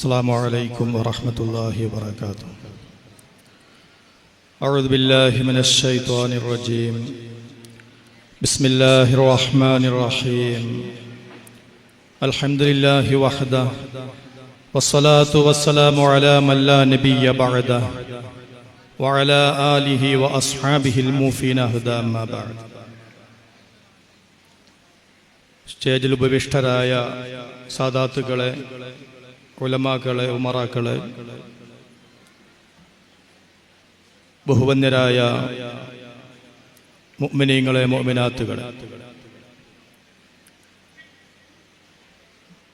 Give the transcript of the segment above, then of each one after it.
السلام عليكم ورحمة الله وبركاته أعوذ بالله من الشيطان الرجيم بسم الله الرحمن الرحيم الحمد لله وحده والصلاة والسلام على من لا نبي بعده وعلى آله وأصحابه الموفين هدى أما بعد സ്റ്റേജിൽ ഉപവിഷ്ടരായ സാദാത്തുക്കളെ ഉലമാക്കളെ ഉമറാക്കളെ ബഹുവന്യരായ മുഅ്മിനീങ്ങളെ മുഅ്മിനാത്തുകളെ.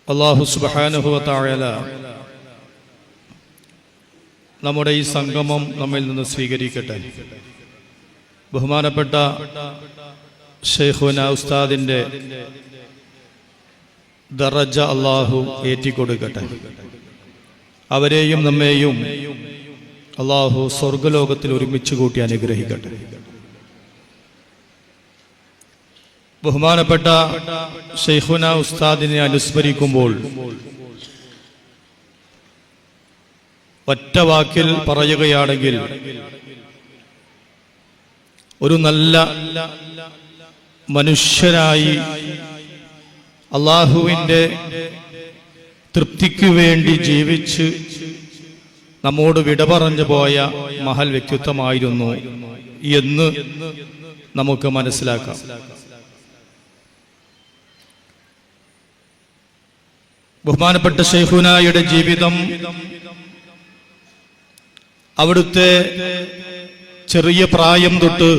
അള്ളാഹു സുബാനുഹുവത്താഴല നമ്മുടെ ഈ സംഗമം നമ്മിൽ നിന്ന് സ്വീകരിക്കട്ടെ. ബഹുമാനപ്പെട്ട ഷെയ്ഖുന ഉസ്താദിന്റെ ദറജ അള്ളാഹു ഏറ്റിക്കൊടുക്കട്ടെ. അവരെയും നമ്മെയും അള്ളാഹു സ്വർഗലോകത്തിൽ ഒരുമിച്ച് കൂട്ടി അനുഗ്രഹിക്കട്ടെ. ബഹുമാനപ്പെട്ട ഷെയ്ഖുന ഉസ്താദിനെ അനുസ്മരിക്കുമ്പോൾ ഒറ്റ വാക്കിൽ പറയുകയാണെങ്കിൽ ഒരു നല്ല മനുഷ്യനായി അള്ളാഹുവിന്റെ തൃപ്തിക്ക് വേണ്ടി ജീവിച്ച് നമ്മോട് വിട പറഞ്ഞു പോയ മഹൽ വ്യക്തിത്വമായിരുന്നു എന്ന് നമുക്ക് മനസ്സിലാക്കാം. ബഹുമാനപ്പെട്ട ഷെയ്ഹുനായുടെ ജീവിതം അവിടുത്തെ ചെറിയ പ്രായം തൊട്ട്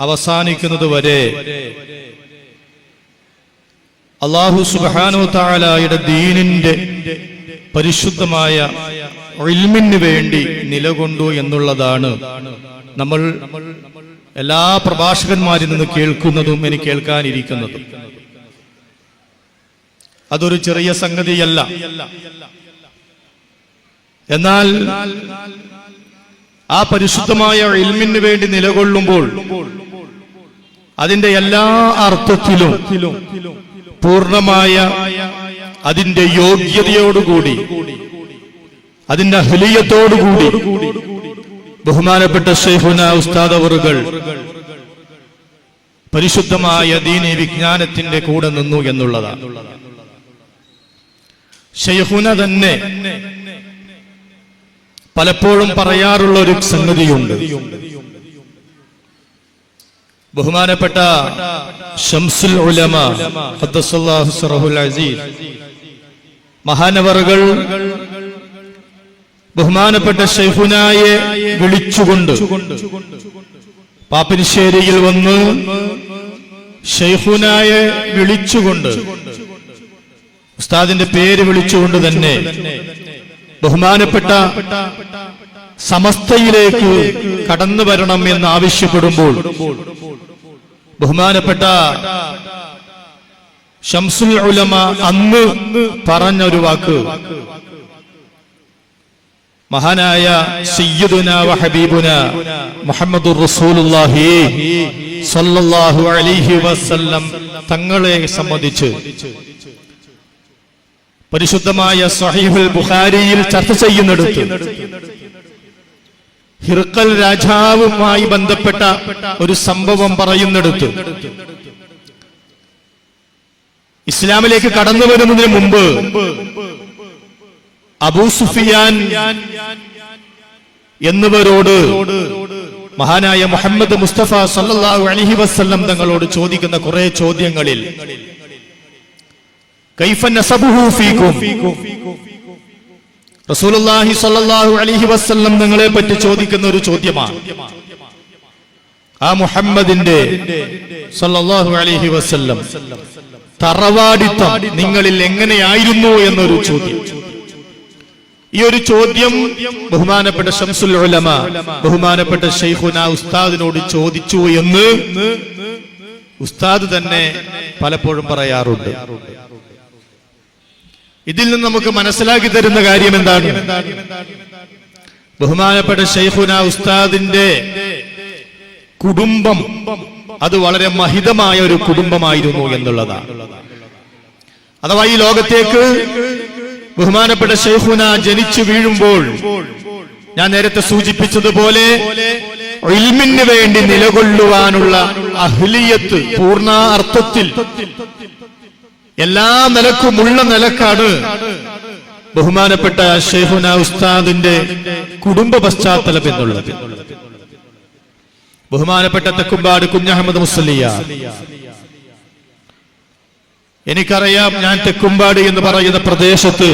അവസാനിക്കുന്നത് വരെ അള്ളാഹു സുബാനു താലായുടെ ദീനിന്റെ പരിശുദ്ധമായ ഇൽമിന് വേണ്ടി നിലകൊണ്ടു എന്നുള്ളതാണ്. നമ്മൾ എല്ലാ പ്രഭാഷകന്മാരിൽ നിന്ന് കേൾക്കുന്നതും എനിക്ക് കേൾക്കാനിരിക്കുന്നതും. അതൊരു ചെറിയ സംഗതിയല്ല. എന്നാൽ ആ പരിശുദ്ധമായ ഇൽമിന് വേണ്ടി നിലകൊള്ളുമ്പോൾ അതിന്റെ എല്ലാ അർത്ഥത്തിലും പൂർണമായ അതിന്റെ യോഗ്യതയോടുകൂടി അതിന്റെ അഹ്ലിയത്തോടുകൂടി ബഹുമാനപ്പെട്ട ഷെയ്ഹുന ഉസ്താദ് അവറുകൾ പരിശുദ്ധമായ ദീനി വിജ്ഞാനത്തിന്റെ കൂടെ നിന്നു എന്നുള്ളതാണ്. ഷെയ്ഹുന തന്നെ പലപ്പോഴും പറയാറുള്ള ഒരു സംഗതിയുണ്ട്. ബഹുമാനപ്പെട്ട ഷംസുൽ ഉലമ മഹാനവറുകൾ ബഹുമാനപ്പെട്ട ഷെയ്ഖുനായെ വിളിച്ചുകൊണ്ട് പാപ്പിനിശ്ശേരിയിൽ വന്ന് ഷെയ്ഫുനായെ വിളിച്ചുകൊണ്ട് ഉസ്താദിന്റെ പേര് വിളിച്ചുകൊണ്ട് തന്നെ ബഹുമാനപ്പെട്ട സമസ്തയിലേക്ക് കടന്നു വരണം എന്ന് ആവശ്യപ്പെടുമ്പോൾ ബഹുമാനപ്പെട്ട ഷംസുൽ ഉലമ അന്ന് പറഞ്ഞ ഒരു വാക്ക്. മഹാനായ സയ്യിദുന ഹബീബുന മുഹമ്മദുർ റസൂലുള്ളാഹി സല്ലല്ലാഹു അലൈഹി വസല്ലം തങ്ങളെ സംബന്ധിച്ച്. പരിശുദ്ധമായ സഹീഹുൽ ബുഖാരിയിൽ ചർച്ച ചെയ്യുന്നിടത്ത് ഹിർക്കൽ രാജാവുമായി ബന്ധപ്പെട്ട ഒരു സംഭവം പറയുന്നിടത്ത് ഇസ്ലാമിലേക്ക് കടന്നു വരുന്നതിന് മുമ്പ് അബൂ സുഫിയാൻ എന്നിവരോട് മഹാനായ മുഹമ്മദ് മുസ്തഫ സല്ലല്ലാഹു അലഹി വസ്ല്ലം തങ്ങളോട് ചോദിക്കുന്ന കുറെ ചോദ്യങ്ങളിൽ കൈഫ നസബുഹു ഫീകും? റസൂലുള്ളാഹി സ്വല്ലല്ലാഹു അലൈഹി വസല്ലം നിങ്ങളെ പറ്റി ചോദിക്കുന്ന ഒരു ചോദ്യമാണ്. ആ മുഹമ്മദിന്റെ സ്വല്ലല്ലാഹു അലൈഹി വസല്ലം തറവാടിത്തം നിങ്ങളിൽ എങ്ങനെയായിരുന്നു എന്നൊരു ചോദ്യം. ഈ ഒരു ചോദ്യം ബഹുമാനപ്പെട്ട ഷംസുൽ ഉലമ ബഹുമാനപ്പെട്ട ഷെയ്ഖുന ഉസ്താദിനോട് ചോദിച്ചു എന്ന് ഉസ്താദ് തന്നെ പലപ്പോഴും പറയാറുണ്ട്. ഇതിൽ നിന്ന് നമുക്ക് മനസ്സിലാക്കി തരുന്ന കാര്യം എന്താണ്? ബഹുമാനപ്പെട്ട ഷെയ്ഖുന ഉസ്താദിന്റെ കുടുംബം അത് വളരെ മഹിതമായ ഒരു കുടുംബമായിരുന്നു എന്നുള്ളതാണ്. അഥവാ ഈ ലോകത്തേക്ക് ബഹുമാനപ്പെട്ട ഷെയ്ഖുന ജനിച്ചു വീഴുമ്പോൾ ഞാൻ നേരത്തെ സൂചിപ്പിച്ചതുപോലെ ഇൽമിന് വേണ്ടി നിലകൊള്ളുവാനുള്ള അഹ്ലിയത്ത് പൂർണ അർത്ഥത്തിൽ എല്ലാ നിലക്കുമുള്ള നിലക്കാട്. ബഹുമാനപ്പെട്ട ഷെയ്ഹുന ഉസ്താദിന്റെ കുടുംബ പശ്ചാത്തലം എന്നുള്ളത്. ബഹുമാനപ്പെട്ട തെക്കുംപാട് കുഞ്ഞഹമ്മദ് മുസ്ലിയ. എനിക്കറിയാം ഞാൻ തെക്കുംപാട് എന്ന് പറയുന്ന പ്രദേശത്ത്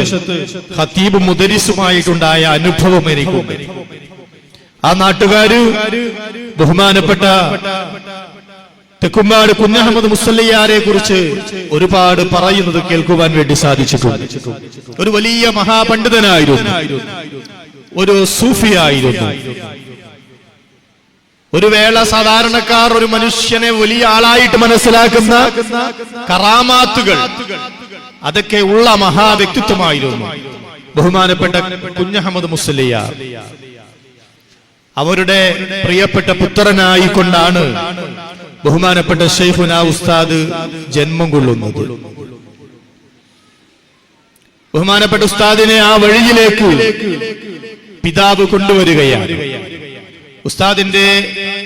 ഹത്തീബ് മുദരിസുമായിട്ടുണ്ടായ അനുഭവം എനിക്കുണ്ട്. ആ നാട്ടുകാര് ബഹുമാനപ്പെട്ട തെക്കുംപാട് കുഞ്ഞഹമ്മദ് മുസല്ലിയാരെ കുറിച്ച് ഒരുപാട് പറയുന്നത് കേൾക്കുവാൻ വേണ്ടി സാധിച്ചിട്ടുണ്ട്. ഒരു വലിയ മഹാപണ്ഡിതനായിരുന്നു. ഒരു സൂഫിയായിരുന്നു. ഒരു വേള സാധാരണക്കാർ ഒരു മനുഷ്യനെ വലിയ ആളായിട്ട് മനസ്സിലാക്കുന്ന കറാമാത്തുകൾ. അതൊക്കെ ഉള്ള മഹാവ്യക്തിത്വമായിരുന്നു. ബഹുമാനപ്പെട്ട കുഞ്ഞഹമ്മദ് മുസ്ലിയ അവരുടെ പ്രിയപ്പെട്ട പുത്രനായിക്കൊണ്ടാണ് ബഹുമാനപ്പെട്ട ഷെയ്ഖുന ഉസ്താദ് ജന്മം കൊള്ളുന്നത്. ബഹുമാനപ്പെട്ട ഉസ്താദിനെ ആ വഴിയിലേക്ക് പിതാവ് കൊണ്ടുവരികയാണ്. ഉസ്താദിന്റെ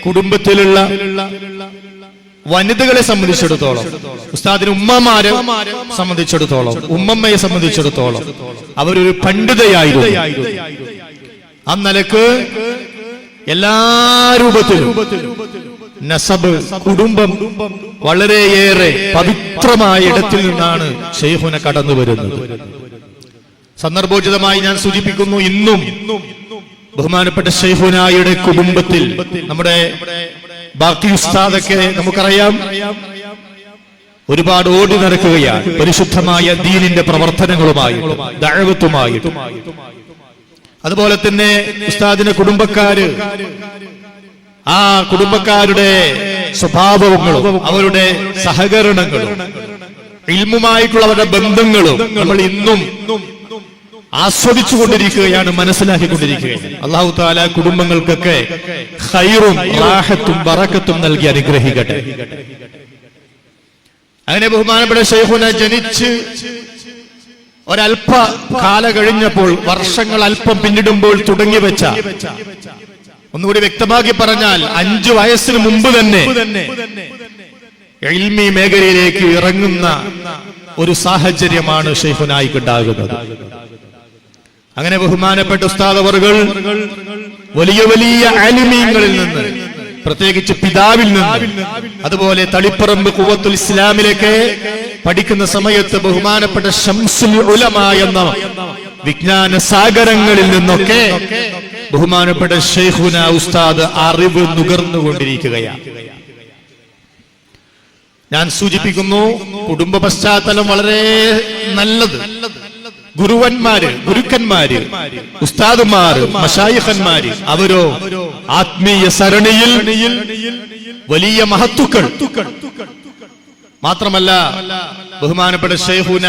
കുടുംബത്തിലുള്ള വനിതകളെ സംബന്ധിച്ചിടത്തോളം ഉസ്താദിന് ഉമ്മമാരെ സംബന്ധിച്ചിടത്തോളം ഉമ്മമ്മയെ സംബന്ധിച്ചിടത്തോളം അവരൊരു പണ്ഡിതയായിരുന്നു. ആ നിലയ്ക്ക് എല്ലാ രൂപത്തിലും നസബ് കുടുംബം വളരെയേറെ പവിത്രമായ ഇടത്തിൽ നിന്നാണ് ഷെയ്ഹുന കടന്നു വരുന്നത്. സന്ദർഭോചിതമായി ഞാൻ സൂചിപ്പിക്കുന്നു ഇന്നും ബഹുമാനപ്പെട്ട ഷെയ്ഖുനായുടെ കുടുംബത്തിൽ നമ്മുടെ ബാക്കി ഉസ്താദൊക്കെ നമുക്കറിയാം ഒരുപാട് ഓടി നടക്കുകയാണ്. പരിശുദ്ധമായ ദീനിന്റെ പ്രവർത്തനങ്ങളുമായി ദഴവത്തുമായി അതുപോലെ തന്നെ ഉസ്താദിന്റെ കുടുംബക്കാര് ആ കുടുംബക്കാരുടെ സ്വഭാവങ്ങളും അവരുടെ സഹകരണങ്ങളും ഇൽമുമായിട്ടുള്ള അവരുടെ ബന്ധങ്ങളും നമ്മൾ ഇന്നും ആസ്വദിച്ചു കൊണ്ടിരിക്കുകയാണ് മനസ്സിലാക്കിക്കൊണ്ടിരിക്കുകയാണ്. അള്ളാഹു താല കുടുംബങ്ങൾക്കൊക്കെ ഹൈറും റാഹത്തും ബറക്കത്തും നൽകി അനുഗ്രഹിക്കട്ടെ. അങ്ങനെ ബഹുമാനപ്പെട്ട ഷെയ്ഖുന ജനിച്ച് ഒരൽപ്പ കാല കഴിഞ്ഞപ്പോൾ വർഷങ്ങൾ അല്പം പിന്നിടുമ്പോൾ തുടങ്ങി വെച്ച ഒന്നുകൂടി വ്യക്തമാക്കി പറഞ്ഞാൽ അഞ്ചു വയസ്സിന് മുമ്പ് തന്നെ എൽമി മേഖലയിലേക്ക് ഇറങ്ങുന്ന ഒരു സാഹചര്യമാണ് ഷെയ്ഫുനായിക്കുണ്ടാകുന്നത് അങ്ങനെ ബഹുമാനപ്പെട്ട ഉസ്താദവർകൾ വലിയ വലിയ ആലിമീങ്ങളിൽ നിന്ന് പ്രത്യേകിച്ച് പിതാവിൽ നിന്ന് അതുപോലെ തളിപ്പറമ്പ് കുവത്തുൽ ഇസ്ലാമിലേക്ക് പഠിക്കുന്ന സമയത്ത് ബഹുമാനപ്പെട്ട ഷംസുൽ ഉലമ എന്ന വിജ്ഞാന സാഗരങ്ങളിൽ നിന്നൊക്കെ ബഹുമാനപ്പെട്ട ഷെയ്ഖുന ഉസ്താദ് അറിവ് നുകർന്നുകൊണ്ടിരിക്കുകയാണ്. ഞാൻ സൂചിപ്പിക്കുന്നു കുടുംബ പശ്ചാത്തലം വളരെ നല്ലത്. ഗുരുവന്മാര് ഗുരുക്കന്മാര് ഉസ്താദുമാര് മഷായിഖന്മാര് അവരോ ആത്മീയ സരണിയിൽ വലിയ മഹത്തുക്കൾ. മാത്രമല്ല ബഹുമാനപ്പെട്ട ഷെയ്ഖുന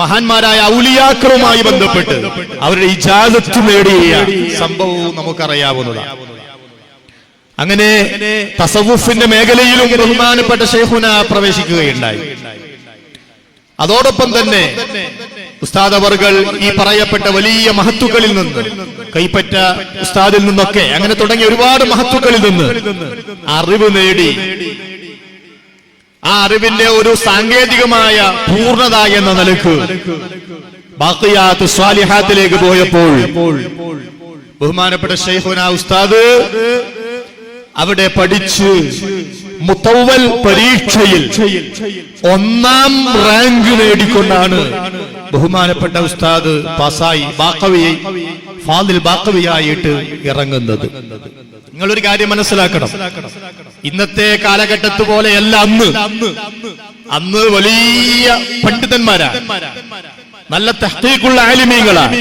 മഹാന്മാരായ ഔലിയാക്കളുമായി ബന്ധപ്പെട്ട് അവരുടെ ഇജാദത്ത് നേടിയ സംഭവവും നമുക്കറിയാവുന്നതാണ്. അങ്ങനെ തസവുഫിന്റെ മേഖലയിലും ബഹുമാനപ്പെട്ട ഷെയ്ഖുന പ്രവേശിക്കുകയുണ്ടായി. അതോടൊപ്പം തന്നെ ഉസ്താദ് അവർകൾ ഈ പറയപ്പെട്ട വലിയ മഹത്തുക്കളിൽ നിന്ന് കൈപ്പറ്റ ഉസ്താദിൽ നിന്നൊക്കെ അങ്ങനെ തുടങ്ങിയ ഒരുപാട് മഹത്തുക്കളിൽ നിന്ന് അറിവ് നേടി ആ അറിവിന്റെ ഒരു സാങ്കേതികമായ പൂർണത എന്ന നിലയ്ക്ക് ബാക്കിയാത്ത് സ്വാലിഹാത്തിലേക്ക് പോയപ്പോൾ ബഹുമാനപ്പെട്ട ഷെയ്ഖുന ഉസ്താദ് അവിടെ പഠിച്ച് മുത്തവൽ പരീക്ഷയിൽ ഒന്നാം റാങ്ക് നേടിക്കൊണ്ടാണ് ബഹുമാനപ്പെട്ട ഉസ്താദ് പാസായി ബാക്കവിയെ ഫാദിൽ ബാക്കവിയായിട്ട് ഇറങ്ങുന്നത്. നിങ്ങളൊരു കാര്യം മനസ്സിലാക്കണം. ഇന്നത്തെ കാലഘട്ടത്ത് പോലെയല്ല അന്ന്. അന്ന് വലിയ പണ്ഡിതന്മാരാ. നല്ല തഹ്തീക്കുള്ള ആലിമീങ്ങളാണ്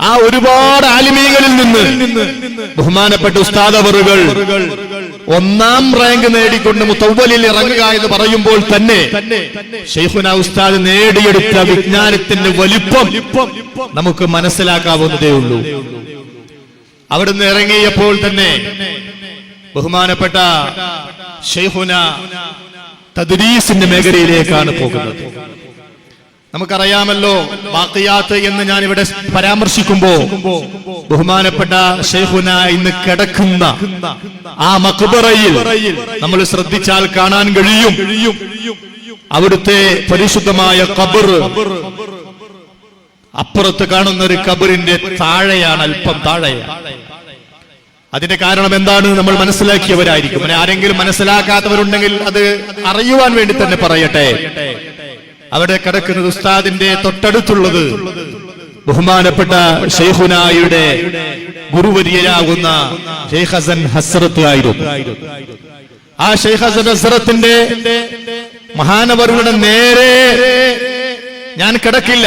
ആ ഒരുപാട് ആലിമീങ്ങളിൽ നിന്ന് ബഹുമാനപ്പെട്ട ഉസ്താദവറുകൾ ഒന്നാം റാങ്ക് നേടിക്കൊണ്ട് മുത്തവലിൽ ഇറങ്ങുക എന്ന് പറയുമ്പോൾ തന്നെ ഷെയ്ഖുന ഉസ്താദ് നേടിയെടുത്ത വിജ്ഞാനത്തിന്റെ വലിപ്പം നമുക്ക് മനസ്സിലാക്കാവുന്നതേ ഉള്ളൂ. അവിടുന്ന് ഇറങ്ങിയപ്പോൾ തന്നെ ബഹുമാനപ്പെട്ട തദ്രീസിന്റെ മേഖലയിലേക്കാണ് പോകുന്നത്. നമുക്കറിയാമല്ലോ ബാക്കിയാത്ത് എന്ന് ഞാൻ ഇവിടെ പരാമർശിക്കുമ്പോ ബഹുമാനപ്പെട്ട ഷെയ്ഹുന ഇന്ന് കിടക്കുന്ന ആ മക്ബറയിൽ നമ്മൾ ശ്രദ്ധിച്ചാൽ കാണാൻ കഴിയും. അവിടുത്തെ പരിശുദ്ധമായ കബർ അപ്പുറത്ത് കാണുന്ന ഒരു കബറിന്റെ താഴെയാണ് അല്പം താഴെയാണ്. അതിന്റെ കാരണം എന്താണ് നമ്മൾ മനസ്സിലാക്കിയവരായിരിക്കും. അങ്ങനെ ആരെങ്കിലും മനസ്സിലാക്കാത്തവരുണ്ടെങ്കിൽ അത് അറിയുവാൻ വേണ്ടി തന്നെ പറയട്ടെ. അവിടെ കിടക്കുന്നത് ഉസ്താദിന്റെ തൊട്ടടുത്തുള്ളത് ബഹുമാനപ്പെട്ട ഷെയ്ഖുനായുടെ ഗുരുവര്യരാകുന്ന ഷെയ്ഖ് ഹസൻ ഹസ്രത്ത് ആയിരുന്നു. ആ ഷെയ്ഖ് ഹസൻ ഹസ്രത്തിന്റെ മഹാനവരുടെ നേരെ ഞാൻ കിടക്കില്ല.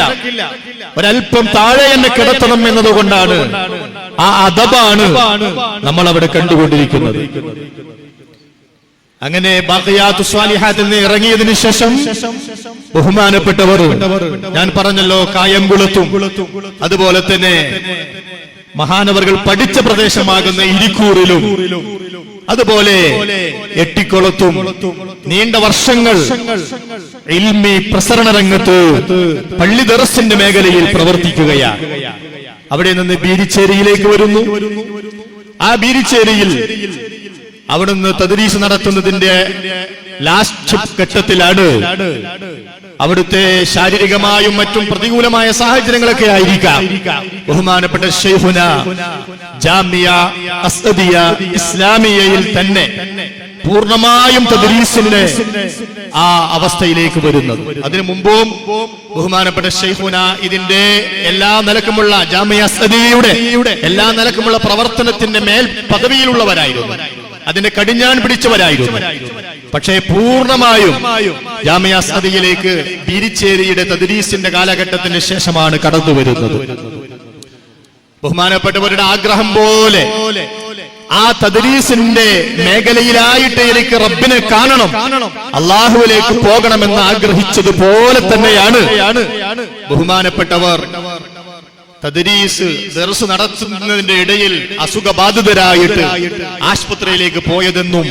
ഒരല്പം താഴെ എന്നെ കിടത്തണം എന്നതുകൊണ്ടാണ് ആ അദബാണ് നമ്മൾ അവിടെ കണ്ടുകൊണ്ടിരിക്കുന്നത്. അങ്ങനെ ഇറങ്ങിയതിനു ശേഷം ബഹുമാനപ്പെട്ടവർ ഞാൻ പറഞ്ഞല്ലോ കായംകുളത്തും അതുപോലെ തന്നെ മഹാനവറുകൾ പഠിച്ച പ്രദേശമാകുന്ന ഇരിക്കൂറിലും അതുപോലെ എട്ടിക്കുളത്തും. നീണ്ട വർഷങ്ങൾ ഇൽമി പ്രസരണ രംഗത്ത് പള്ളി ദറസിന്റെ മേഖലയിൽ പ്രവർത്തിക്കുകയാണ്. അവിടെ നിന്ന് ബീരിച്ചേരിയിലേക്ക് വരുന്നു. ആ ബീരിച്ചേരിയിൽ അവിടുന്ന് തദ്രീസ് നടത്തുന്നതിന്റെ ലാസ്റ്റ് ഘട്ടത്തിലാണ് അവിടുത്തെ ശാരീരികമായും മറ്റും പ്രതികൂലമായ സാഹചര്യങ്ങളൊക്കെ ആയിരിക്കാം. ബഹുമാനപ്പെട്ട ഷെയ്ഹുന ജാമിയ അസ്ദിയ ഇസ്ലാമിയയിൽ തന്നെ പൂർണമായും തദ്രീസിന്റെ ആ അവസ്ഥയിലേക്ക് വരുന്നത്. അതിനു മുമ്പും ബഹുമാനപ്പെട്ട ഷെയ്ഖുന ഇതിന്റെ എല്ലാ നിലക്കുമുള്ള ജാമിയ സദിയുടെ എല്ലാ നിലക്കുമുള്ള പ്രവർത്തനത്തിന്റെ മേൽ പദവിയിലുള്ളവരായിരുന്നു. അതിന്റെ കടിഞ്ഞാൻ പിടിച്ചവരായിരുന്നു. പക്ഷേ പൂർണമായും ജാമിയ സദിയിലേക്ക് ബിരിച്ചേരിയുടെ തദ്രീസിന്റെ കാലഘട്ടത്തിന് ശേഷമാണ് കടന്നു വരുന്നത് ബഹുമാനപ്പെട്ടവരുടെ ആഗ്രഹം പോലെ ആ തദ്രീസിന്റെ മേഖലയിലായിട്ട് എനിക്ക് റബ്ബിനെ കാണണം. അള്ളാഹുവിലേക്ക് പോകണമെന്ന് ആഗ്രഹിച്ചതുപോലെ തന്നെയാണ് ബഹുമാനപ്പെട്ടവർ. തദ്രീസ് ദർസ് നടത്തുന്നതിന്റെ ഇടയിൽ അസുഖബാധിതരായിട്ട് ആശുപത്രിയിലേക്ക് പോയതെന്നും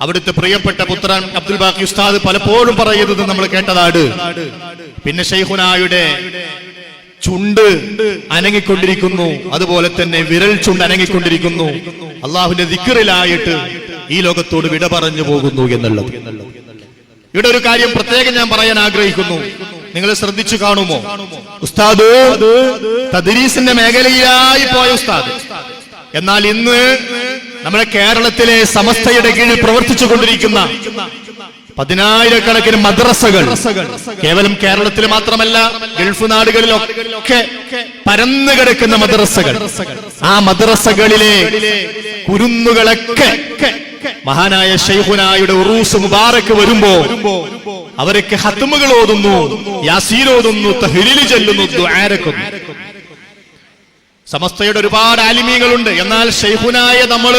അവിടുത്തെ പ്രിയപ്പെട്ട പുത്രൻ അബ്ദുൽ ബാക്കി ഉസ്താദ് പലപ്പോഴും പറയുന്നത് നമ്മൾ കേട്ടതാണ്. പിന്നെ ഷെയ്ഖുനായുടെ ചുണ്ട് അനങ്ങിക്കൊണ്ടിരിക്കുന്നു. അതുപോലെ തന്നെ വിരൽ ചുണ്ട് അനങ്ങിക്കൊണ്ടിരിക്കുന്നു. അള്ളാഹുവിന്റെ ദിക്കറിലായിട്ട് ഈ ലോകത്തോട് വിട പറഞ്ഞു പോകുന്നു എന്നുള്ളത്. ഇവിടെ ഒരു കാര്യം പ്രത്യേകം ഞാൻ പറയാൻ ആഗ്രഹിക്കുന്നു. നിങ്ങൾ ശ്രദ്ധിച്ചു കാണുമോ? ഉസ്താദ് തദ്രീസിന്റെ മേഖലയിലായി പോയ ഉസ്താദ്. എന്നാൽ ഇന്ന് നമ്മുടെ കേരളത്തിലെ സമസ്തയുടെ കീഴിൽ പ്രവർത്തിച്ചു കൊണ്ടിരിക്കുന്ന പതിനായിരക്കണക്കിന് മദ്രസകൾ. കേവലം കേരളത്തിൽ മാത്രമല്ല ഗൾഫ് നാടുകളിലൊക്കെ പരന്നു കിടക്കുന്ന മദ്രസകൾ. ആ മദ്രസകളിലെ കുരുന്നുകളൊക്കെ മഹാനായ ഷെയ്ഖുനായുടെ ഉറൂസ് മുബാറക്ക് വരുമ്പോ അവരൊക്കെ ഹത്തുമുകൾ ഓതുന്നു യാസീൻ ഓതുന്നു തഹ്ലീൽ ചെല്ലുന്നു ദ്വാരക്കുന്നു സമസ്തയുടെ ഒരുപാട് ആലിമീകളുണ്ട് എന്നാൽ ഷെയ്ഖുനായ നമ്മൾ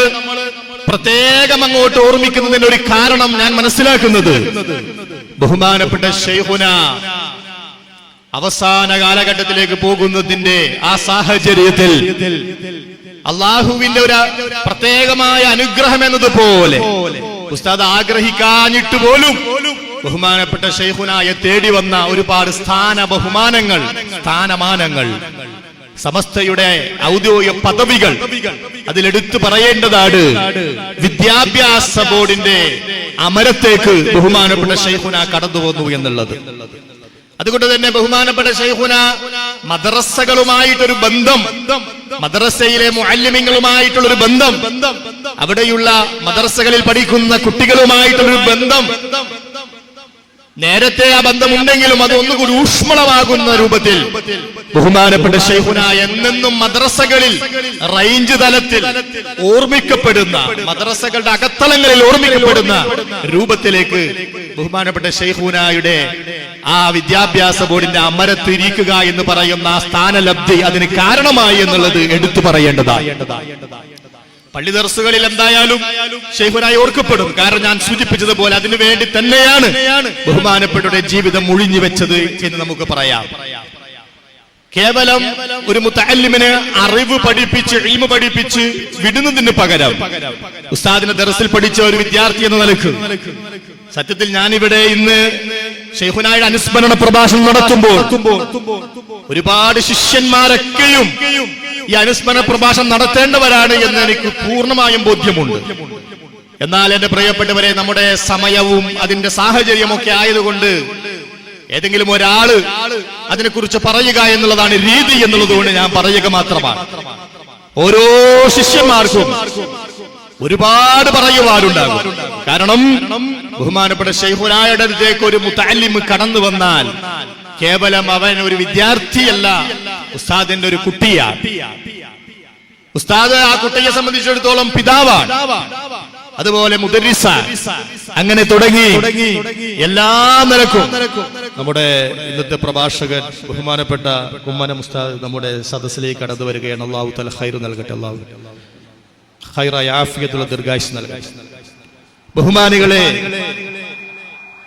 പ്രത്യേകം അങ്ങോട്ട് ഓർമ്മിക്കുന്നതിന് ഒരു കാരണം ഞാൻ മനസ്സിലാക്കുന്നത്. ബഹുമാനപ്പെട്ട ഷെയ്ഹുന അവസാന കാലഘട്ടത്തിലേക്ക് പോകുന്നതിന്റെ ആ സാഹചര്യത്തിൽ അള്ളാഹുവിന്റെ ഒരു പ്രത്യേകമായ അനുഗ്രഹം എന്നതുപോലെ ഉസ്താദ് ആഗ്രഹിക്കാഞ്ഞിട്ട് പോലും ബഹുമാനപ്പെട്ട ഷെയ്ഖുനായ തേടി വന്ന ഒരുപാട് സ്ഥാന ബഹുമാനങ്ങൾ സ്ഥാനമാനങ്ങൾ. സമസ്തയുടെ ഔദ്യോഗിക പദവികൾ അതിലെടുത്തു പറയേണ്ടതാണ്. വിദ്യാഭ്യാസ ബോർഡിന്റെ അമരത്തേക്ക് ബഹുമാനപ്പെട്ട ഷെയ്ഖുന കടന്നു വന്നു എന്നുള്ളത്. അതുകൊണ്ട് തന്നെ ബഹുമാനപ്പെട്ട ഷെയ്ഖുന മദ്രസകളുമായിട്ടൊരു ബന്ധം മദ്രസയിലെ മാലിന്യങ്ങളുമായിട്ടുള്ളൊരു ബന്ധം അവിടെയുള്ള മദ്രസകളിൽ പഠിക്കുന്ന കുട്ടികളുമായിട്ടുള്ളൊരു ബന്ധം നേരത്തെ ആ ബന്ധമുണ്ടെങ്കിലും അത് ഒന്നുകൂടി ഊഷ്മളമാകുന്ന രൂപത്തിൽ ബഹുമാനപ്പെട്ട ഷെയ്ഖുന എന്നെന്നും മദ്രസകളിൽ റേഞ്ച് തലത്തിൽ ഓർമ്മിക്കപ്പെടുന്ന മദ്രസകളുടെ അകത്തലങ്ങളിൽ ഓർമ്മിക്കപ്പെടുന്ന രൂപത്തിലേക്ക് ബഹുമാനപ്പെട്ട ഷെയ്ഖുനായുടെ ആ വിദ്യാഭ്യാസ ബോർഡിന്റെ അമരത്തിരിക്കുക എന്ന് പറയുന്ന ആ സ്ഥാനലബ്ധി അതിന് കാരണമായി എന്നുള്ളത് എടുത്തു പറയേണ്ടതാണ്. പള്ളി ദർസുകളിൽ എന്തായാലും ഷെയ്ഖുനായി ഓർക്കപ്പെടും. കാരണം ഞാൻ സൂചിപ്പിച്ചതുപോലെ അതിനു വേണ്ടി തന്നെയാണ് ബഹുമാനപ്പെട്ടവരുടെ ജീവിതം ഒഴിഞ്ഞു വെച്ചത് എന്ന് നമുക്ക് പറയാം. കേവലം ഒരു മുത്തല്ലിമിന് അറിവ് പഠിപ്പിച്ച് ഇൽമ പഠിപ്പിച്ച് വിടുന്നതിന് പകരം ഉസ്താദിന്റെ ദർസിൽ പഠിച്ച ഒരു വിദ്യാർത്ഥി എന്ന നിലയ്ക്ക് സത്യത്തിൽ ഞാനിവിടെ ഇന്ന് ഷെയ്ഖുനായുടെ അനുസ്മരണ പ്രഭാഷണം നടത്തുമ്പോൾ ഒരുപാട് ശിഷ്യന്മാരൊക്കെയും ഈ അനുസ്മരണ പ്രഭാഷണം നടത്തേണ്ടവരാണ് എന്ന് എനിക്ക് പൂർണമായും ബോധ്യമുണ്ട്. എന്നാൽ എന്റെ പ്രിയപ്പെട്ടവരെ നമ്മുടെ സമയവും അതിന്റെ സാഹചര്യമൊക്കെ ആയതുകൊണ്ട് ഏതെങ്കിലും ഒരാൾ അതിനെക്കുറിച്ച് പറയുക എന്നുള്ളതാണ് രീതി എന്നുള്ളതുകൊണ്ട് ഞാൻ പറയുക മാത്രമാണ്. ഓരോ ശിഷ്യന്മാർക്കും ഒരുപാട് പറയുവാനുണ്ടാകും. കാരണം ബഹുമാനപ്പെട്ട ഷെയ്ഖുനായുടെ അടുത്തേക്ക് ഒരു മുത്താലിം കടന്നു വന്നാൽ കേവലം അവൻ ഒരു വിദ്യാർത്ഥിയല്ല. ഉസ്താദിന്റെ ഒരു കുട്ടിയാണ് ഉസ്താദ് ആ കുട്ടിയെ സംബന്ധിച്ചിടത്തോളം പിതാവാണ് അതുപോലെ മുദരിസ. അങ്ങനെ തുടങ്ങി. എല്ലാ നിലക്കും. നമ്മുടെ ഇന്നത്തെ പ്രഭാഷകൻ ബഹുമാനപ്പെട്ട കുമ്മന ഉസ്താദ് നമ്മുടെ സദസ്സിലേക്ക് കടന്നു വരികയാണ്. അള്ളാഹു തല ഹൈർ നൽകട്ടെ അള്ളാഹു ഹൈറായ ആഫിയത്തുള്ള ദീർഘായുസ് നൽകട്ടെ. ബഹുമാനികളെ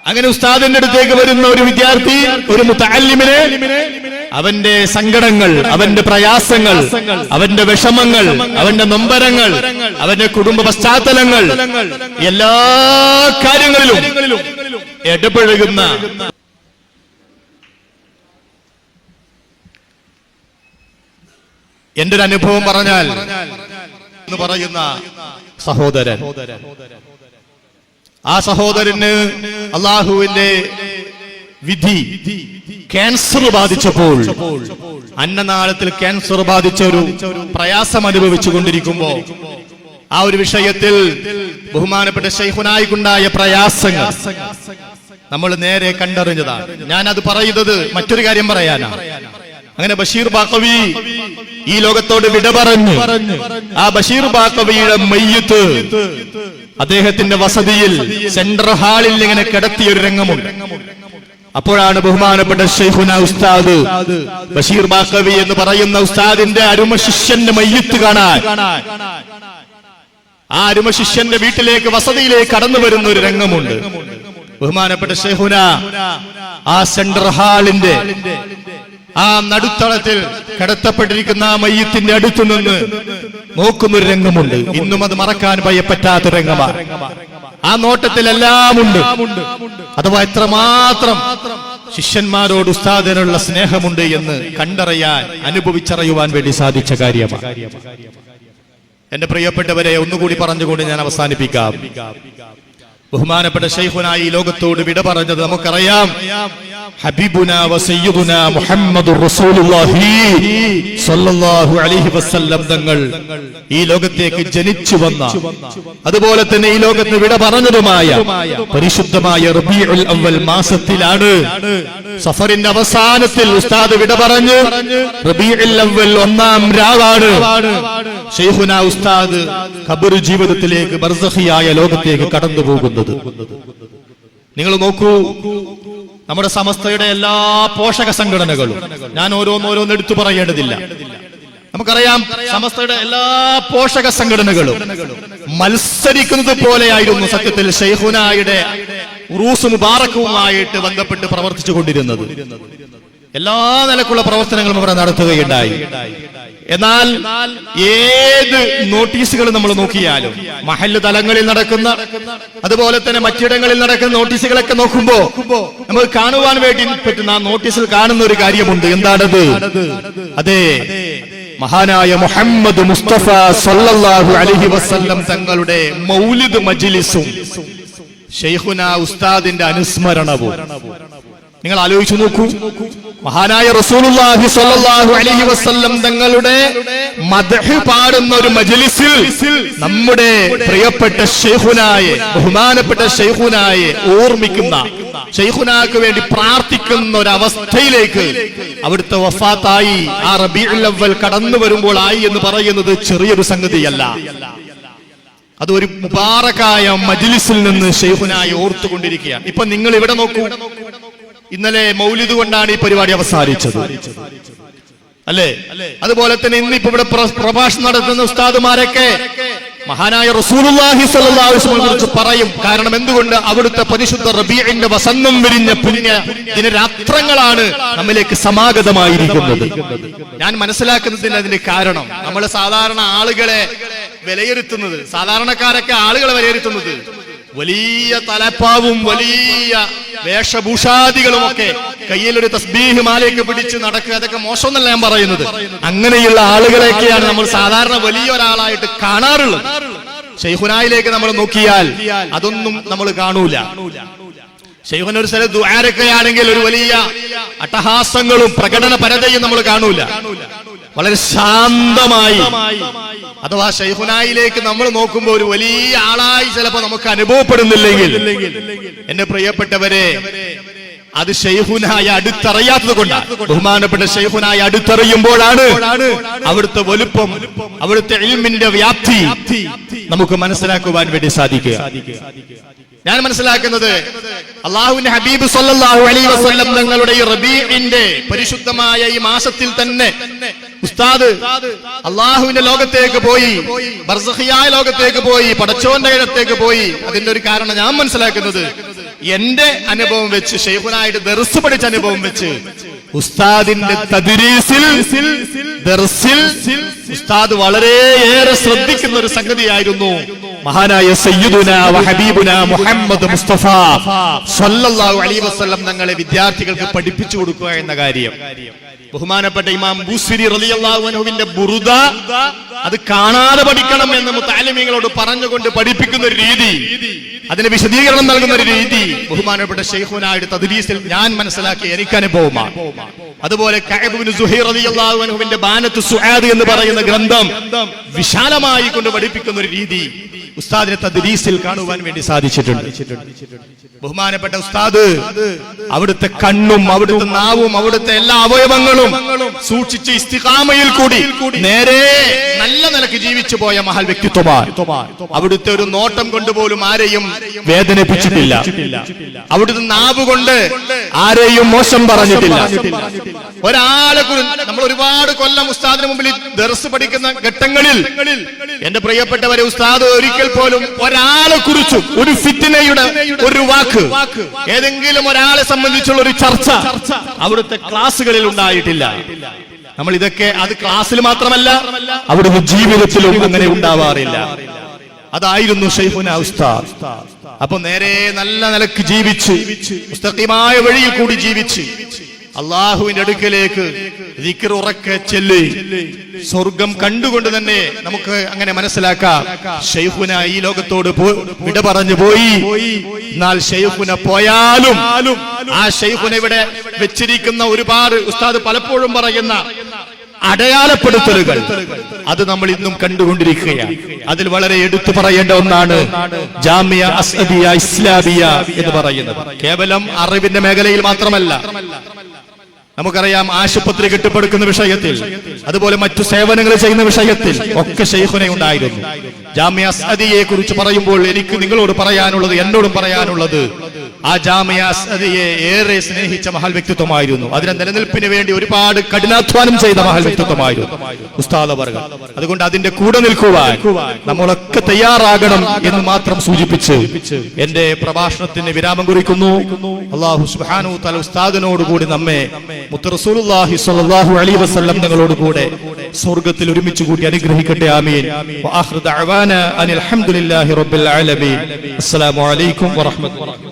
അങ്ങനെ ഉസ്താദിന്റെ അടുത്തേക്ക് വരുന്ന ഒരു വിദ്യാർത്ഥി ഒരു മുത്തല്ലിമിനെ അവന്റെ സങ്കടങ്ങൾ അവന്റെ പ്രയാസങ്ങൾ അവന്റെ വിഷമങ്ങൾ അവന്റെ നൊമ്പരങ്ങൾ അവന്റെ കുടുംബ പശ്ചാത്തലങ്ങൾ എല്ലാ കാര്യങ്ങളിലും ഇടപഴകുന്ന എന്റെ ഒരു അനുഭവം പറഞ്ഞാൽ എന്ന് പറയുന്ന സഹോദരൻ. ആ സഹോദരന് അള്ളാഹുവിന്റെ വിധി ക്യാൻസർ ബാധിച്ചപ്പോൾ അന്നനാളത്തിൽ ക്യാൻസർ ബാധിച്ച ഒരു പ്രയാസം അനുഭവിച്ചു കൊണ്ടിരിക്കുമ്പോ ആ ഒരു വിഷയത്തിൽ ബഹുമാനപ്പെട്ട ശൈഖുനായിക്കുണ്ടായ പ്രയാസങ്ങൾ നമ്മൾ നേരെ കണ്ടറിഞ്ഞതാണ്. ഞാൻ അത് പറയുന്നത് മറ്റൊരു കാര്യം പറയാനാണ് അങ്ങനെ ബഷീർ ബാക്കവി ഈ ലോകത്തോട് വിട പറഞ്ഞു ആ ബഷീർ ബാക്കവിയുടെ മയ്യത്ത് അദ്ദേഹത്തിന്റെ വസതിയിൽ സെൻട്രൽ ഹാളിൽ ഇങ്ങനെ കിടത്തിയ ഒരു രംഗമുണ്ട്. അപ്പോഴാണ് ബഹുമാനപ്പെട്ട ഷെയ്ഖുന ഉസ്താദ് ബഷീർ ബാക്കവി എന്ന് പറയുന്ന ഉസ്താദിന്റെ അരുമ ശിഷ്യന്റെ മയ്യത്ത് കാണാൻ. ആ അരുമ ശിഷ്യന്റെ വീട്ടിലേക്ക് വസതിയിലേക്ക് കടന്നു വരുന്ന ഒരു രംഗമുണ്ട്. ബഹുമാനപ്പെട്ട ഷെയ്ഖുന ആ സെൻട്രൽ ഹാളിന്റെ ആ നടുത്തളത്തിൽ കടത്തപ്പെട്ടിരിക്കുന്ന ആ മയ്യത്തിന്റെ അടുത്തു നിന്ന് നോക്കുന്ന ഒരു രംഗമുണ്ട്. ഇന്നും അത് മറക്കാൻ ഭയപ്പെട്ടാത്ത രംഗമാണ് ആ നോട്ടത്തിലെല്ലാം ഉണ്ട് അഥവാ എത്രമാത്രം ശിഷ്യന്മാരോട് ഉസ്താദിനുള്ള സ്നേഹമുണ്ട് എന്ന് കണ്ടറിയാൻ അനുഭവിച്ചറിയുവാൻ വേണ്ടി സാധിച്ച കാര്യമാണ് എന്റെ പ്രിയപ്പെട്ടവരെ ഒന്നുകൂടി പറഞ്ഞുകൊണ്ട് ഞാൻ അവസാനിപ്പിക്കാം. ബഹുമാനപ്പെട്ട ഷെയ്ഖുനായി ഈ ലോകത്തോട് വിട പറഞ്ഞത് നമുക്കറിയാം. ഹബീബുന വസയ്യിദുന മുഹമ്മദുർ റസൂലുള്ളാഹി സ്വല്ലല്ലാഹു അലൈഹി വസല്ലം തങ്ങൾ ഈ ലോകത്തേക്ക് ജനിച്ചു വന്ന അതുപോലെ തന്നെ ഈ ലോകത്ത് വിട പറഞ്ഞതുമായ പരിശുദ്ധമായ റബീഉൽ അവൽ മാസത്തിലാണ് സഫറിന്റെ അവസാനത്തിൽ ഉസ്താദ് വിട പറഞ്ഞു ഒന്നാം രാവാണ്. ഉസ്താദ് ഖബർ ജീവിതത്തിലേക്ക് ബർസഹിയായ ലോകത്തേക്ക് കടന്നു പോകുന്നത് നിങ്ങൾ നോക്കൂ നമ്മുടെ സമസ്തയുടെ എല്ലാ പോഷക സംഘടനകളും ഞാൻ ഓരോന്നോരോന്ന് എടുത്തു പറയേണ്ടതില്ല. നമുക്കറിയാം സമസ്തയുടെ എല്ലാ പോഷക സംഘടനകളും മത്സരിക്കുന്നത് പോലെയായിരുന്നു സത്യത്തിൽ ഷെയ്ഹുനായുടെ റൂസും മുബാറക്കുമായിട്ട് ബന്ധപ്പെട്ട് പ്രവർത്തിച്ചു കൊണ്ടിരുന്നത്. എല്ലാ നിലക്കുള്ള പ്രവർത്തനങ്ങളും അവർ നടത്തുകയുണ്ടായി. എന്നാൽ ഏത് നോട്ടീസുകൾ നമ്മൾ നോക്കിയാലും മഹല്ല് തലങ്ങളിൽ നടക്കുന്ന അതുപോലെ തന്നെ മറ്റിടങ്ങളിൽ നടക്കുന്ന നോട്ടീസുകളൊക്കെ നോക്കുമ്പോ നമുക്ക് കാണുവാൻ വേണ്ടി പറ്റുന്ന ആ നോട്ടീസിൽ കാണുന്ന ഒരു കാര്യമുണ്ട്. എന്താണത്? അതെ. മഹാനായ മുഹമ്മദ് മുസ്തഫ സല്ലല്ലാഹു അലൈഹി വസല്ലം തങ്ങളുടെ മൗലിദ് മജ്ലിസും ഷെയ്ഖുന ഉസ്താദിന്റെ അനുസ്മരണവും. നിങ്ങൾ ആലോചിച്ചു നോക്കൂ. മഹാനായ റസൂലുള്ളാഹി സല്ലല്ലാഹു അലൈഹി വസല്ലം തങ്ങളുടെ മദ്ഹ് പാടുന്ന ഒരു മജ്ലിസിൽ നമ്മുടെ പ്രിയപ്പെട്ട ഷെയ്ഖുനായെ ബഹുമാനപ്പെട്ട ഷെയ്ഖുനായെ ഓർമ്മിക്കുന്ന ഷെയ്ഖുനാക്ക് വേണ്ടി പ്രാർത്ഥിക്കുന്ന ഒരു അവസ്ഥയിലേക്ക് അവിടുത്തെ വഫാത്തായി ആ റബീഉൽ അവ്വൽ കടന്നു വരുമ്പോൾ ആയി എന്ന് പറയുന്നത് ചെറിയൊരു സംഗതിയല്ല. അത് ഒരു മുബാറക്കായ മജ്ലിസിൽ നിന്ന് ഷെയ്ഖുനായി ഓർത്തുകൊണ്ടിരിക്കുകയാണ്. ഇപ്പൊ നിങ്ങൾ ഇവിടെ നോക്കൂ. ഇന്നലെ മൗലിദ് കൊണ്ടാണ് ഈ പരിപാടി അവസാനിച്ചത്. അല്ലേ? അതുപോലെ തന്നെ ഇന്നിപ്പോ ഇവിടെ പ്രഭാഷണം നടത്തുന്ന ഉസ്താദുമാരൊക്കെ മഹാനായ റസൂലുള്ളാഹി സ്വല്ലല്ലാഹു അലൈഹി വസല്ലം പറയും. കാരണം എന്തുകൊണ്ട്? അവിടുത്തെ പരിശുദ്ധ റബീഇന്റെ വസന്തം വിരിഞ്ഞ പുണ്യ ദിനരാത്രങ്ങളാണ് നമ്മിലേക്ക് സമാഗതമായിരിക്കുന്നത്. ഞാൻ മനസ്സിലാക്കുന്നതിന് അതിന്റെ കാരണം നമ്മൾ സാധാരണ ആളുകളെ വിലയിരുത്തുന്നത് സാധാരണക്കാരൊക്കെ ആളുകളെ വിലയിരുത്തുന്നത് വലിയ തലപ്പാവും വലിയ വേഷഭൂഷാദികളും ഒക്കെ കയ്യിൽ ഒരു തസ്ബീഹ് മാലയൊക്കെ പിടിച്ച് നടക്കുക. അതൊക്കെ മോശമെന്നല്ല ഞാൻ പറയുന്നത്. അങ്ങനെയുള്ള ആളുകളെയൊക്കെയാണ് നമ്മൾ സാധാരണ വലിയ ഒരാളായിട്ട് കാണാറുള്ളത്. ഷെയ്ഹുനായിലേക്ക് നമ്മൾ നോക്കിയാൽ അതൊന്നും നമ്മൾ കാണൂല. ഷെയ്ഹുൻ ഒരു സ്ഥലത്ത് ആരൊക്കെയാണെങ്കിൽ ഒരു വലിയ അട്ടഹാസങ്ങളും പ്രകടന പരതയും നമ്മൾ കാണൂല. വളരെ ശാന്തമായി അഥവാ ഷെയ്ഖുനായിലേക്ക് നമ്മൾ നോക്കുമ്പോൾ ഒരു വലിയ ആളായി ചിലപ്പോ നമുക്ക് അനുഭവപ്പെടുന്നില്ലെങ്കിൽ. എന്റെ പ്രിയപ്പെട്ടവരെ അത് ഷെയ്ഹുനായ അടുത്തറിയാത്തത് കൊണ്ടാണ്. ബഹുമാനപ്പെട്ട ഷെയ്ഹുനായ അടുത്തറിയുമ്പോഴാണ് അവിടുത്തെ വലുപ്പം അവിടുത്തെ ഇൽമിന്റെ വ്യാപ്തി നമുക്ക് മനസ്സിലാക്കുവാൻ വേണ്ടി സാധിക്കുക. ഞാൻ മനസ്സിലാക്കുന്നത് അള്ളാഹുവിന്റെ ഹബീബ് സല്ലാഹു അലൈ വസ്ലം തങ്ങളുടെ ഈ റബീഇന്റെ പരിശുദ്ധമായ ഈ മാസത്തിൽ തന്നെ ഉസ്താദ് അള്ളാഹുവിന്റെ ലോകത്തേക്ക് പോയി ബർസഹിയായ ലോകത്തേക്ക് പോയി പടച്ചോന്റെ ഇടത്തേക്ക് പോയി. അതിന്റെ ഒരു കാരണം ഞാൻ മനസ്സിലാക്കുന്നത് എന്റെ അനുഭവം വെച്ച് ഷെയ്ഖുനായിട്ട് ദർസ് പഠിച്ച അനുഭവം വെച്ച് ഉസ്താദിന്റെ തദ്രീസിൽ ദർസിൽ ഉസ്താദ് വളരെയേറെ ശ്രദ്ധിക്കുന്ന ഒരു സംഗതിയായിരുന്നു. മഹാനായ സയ്യിദുന വ ഹബീബുന മുഹമ്മദ് മുസ്തഫ സല്ലല്ലാഹു അലൈഹി വസല്ലം തങ്ങളെ വിദ്യാർത്ഥികൾക്ക് പഠിപ്പിച്ചു കൊടുക്കുക എന്ന കാര്യം. ബഹുമാനപ്പെട്ട ഇമാം ബൂസിരി റളിയല്ലാഹു അൻഹുവിന്റെ ബുറുദ അത് കാണാതെ പഠിക്കണം എന്ന് മുത്താലിമീങ്ങളോട് പറഞ്ഞുകൊണ്ട് പഠിപ്പിക്കുന്ന ഒരു രീതി അതിന് വിശദീകരണം നൽകുന്ന ഒരു രീതി ബഹുമാനപ്പെട്ട ഷെയ്ഖുനായിട്ട് തദ്രീസിൽ ഞാൻ മനസ്സിലാക്കി എനിക്ക് അനുഭവമാണ്. അതുപോലെ ബാനത്ത് സുആദ് എന്ന് പറയുന്ന ഗ്രന്ഥം വിശാലമായി കൊണ്ട് പഠിപ്പിക്കുന്ന ഒരു രീതി ഉസ്താദിനെ തദ്രീസിൽ കാണുവാൻ വേണ്ടി സാധിച്ചിട്ടുണ്ട്. ബഹുമാനപ്പെട്ട ഉസ്താദ് അവിടുത്തെ കണ്ണും അവിടുത്തെ നാവും അവിടുത്തെ എല്ലാ അവയവങ്ങളും സൂക്ഷിച്ച് ഇസ്തിഖാമയിൽ കൂടി നേരെ നല്ല നിലയ്ക്ക് ജീവിച്ചു പോയ മഹൽ വ്യക്തിത്വമാണ്. അവിടുത്തെ ഒരു നോട്ടം കൊണ്ടുപോലും ആരെയും വേദനിപ്പിച്ചിട്ടില്ല. അവിടുത്തെ നാവ് കൊണ്ട് ആരെയും മോശം പറഞ്ഞിട്ടില്ല. ഒരാളെ നമ്മൾ ഒരുപാട് കൊല്ലം ഉസ്താദിന് മുമ്പിൽ ദർസ് പഠിക്കുന്ന ഘട്ടങ്ങളിൽ എന്റെ പ്രിയപ്പെട്ടവരെ ഉസ്താദ് ഒരിക്കൽ പോലും ഒരാളെ കുറിച്ചും ഒരു ഫിറ്റിനയുടെ ഒരു വാക്ക് ഏതെങ്കിലും ഒരാളെ സംബന്ധിച്ചുള്ള ഒരു ചർച്ച അവിടുത്തെ ക്ലാസ്സുകളിൽ ഉണ്ടായിട്ടില്ല. നമ്മൾ ഇതൊക്കെ അത് ക്ലാസ്സിൽ മാത്രമല്ല അവിടുന്ന് ജീവിതത്തിലും അങ്ങനെ ഉണ്ടാവാറില്ല. അതായിരുന്നു ഷെയ്ഫുന ഉസ്താദ്. അപ്പൊ നേരെ നല്ല നിലയ്ക്ക് ജീവിച്ച് മുസ്തഖിമായ വഴിയിൽ കൂടി ജീവിച്ച്. അള്ളാഹുവിന്റെ അടുക്കലേക്ക് ഉറക്കെ ചെല്ലി. സ്വർഗം കണ്ടുകൊണ്ട് തന്നെ നമുക്ക് അങ്ങനെ മനസ്സിലാക്കാം. ഷെയ്ഖുന ഈ ലോകത്തോട് വിട പറഞ്ഞു പോയി. എന്നാൽ ഷെയ്ഖുന പോയാലും ആ ഷെയ്ഖുന ഇവിടെ വെച്ചിരിക്കുന്ന ഒരുപാട് ഉസ്താദ് പലപ്പോഴും പറയുന്ന അടയാളപ്പെടുത്തലുകൾ. അത് നമ്മൾ ഇന്നും കണ്ടുകൊണ്ടിരിക്കുകയാണ്. അതിൽ വളരെ എടുത്തു പറയേണ്ട ഒന്നാണ് ജാമ്യ അസ്അദിയ ഇസ്ലാമിയ എന്ന് പറയുന്നത്. കേവലം അറിവിന്റെ മേഖലയിൽ മാത്രമല്ല നമുക്കറിയാം ആശുപത്രി കെട്ടിപ്പടുക്കുന്ന വിഷയത്തിൽ അതുപോലെ മറ്റു സേവനങ്ങൾ ചെയ്യുന്ന വിഷയത്തിൽ ഒക്കെ ഷെയ്ഖുനെ ഉണ്ടായിരുന്നു. ജാമ്യ അസ്അദിയെ കുറിച്ച് പറയുമ്പോൾ എനിക്ക് നിങ്ങളോട് പറയാനുള്ളത് എന്നോടും പറയാനുള്ളത് ആ ജാമിയ സദിയെ ഏറെ സ്നേഹിച്ച മഹൽ വ്യക്തിത്വമായിരുന്നു. അതിന്റെ നിലനിൽപ്പിന് വേണ്ടി ഒരുപാട് കഠിനാധ്വാനം ചെയ്ത മഹൽ വ്യക്തിത്വമായിരുന്നു. ഉസ്താദ് അവർകൾ അതുകൊണ്ട് അതിന്റെ കൂടെ നിൽക്കുവാൻ നമ്മളൊക്കെ തയ്യാറാകണം എന്ന് മാത്രം സൂചിപ്പിച്ച് എന്റെ പ്രഭാഷണത്തിന് വിരാമം കുറിക്കുന്നു. അള്ളാഹു സുബ്ഹാനഹു തആല ഉസ്താദിനോട് കൂടി നമ്മെ മുത്ത് റസൂലുള്ളാഹി സ്വല്ലല്ലാഹു അലൈഹി വസല്ലം തങ്ങളോട് കൂടെ സ്വർഗത്തിൽ ഒരുമിച്ച് കൂട്ടി അനുഗ്രഹിക്കട്ടെ. ആമീൻ. വആഖിറു അനിൽ ഹംദുലില്ലാഹി റബ്ബിൽ ആലമീൻ. അസ്സലാമു അലൈക്കും വറഹ്മത്തുള്ളാഹി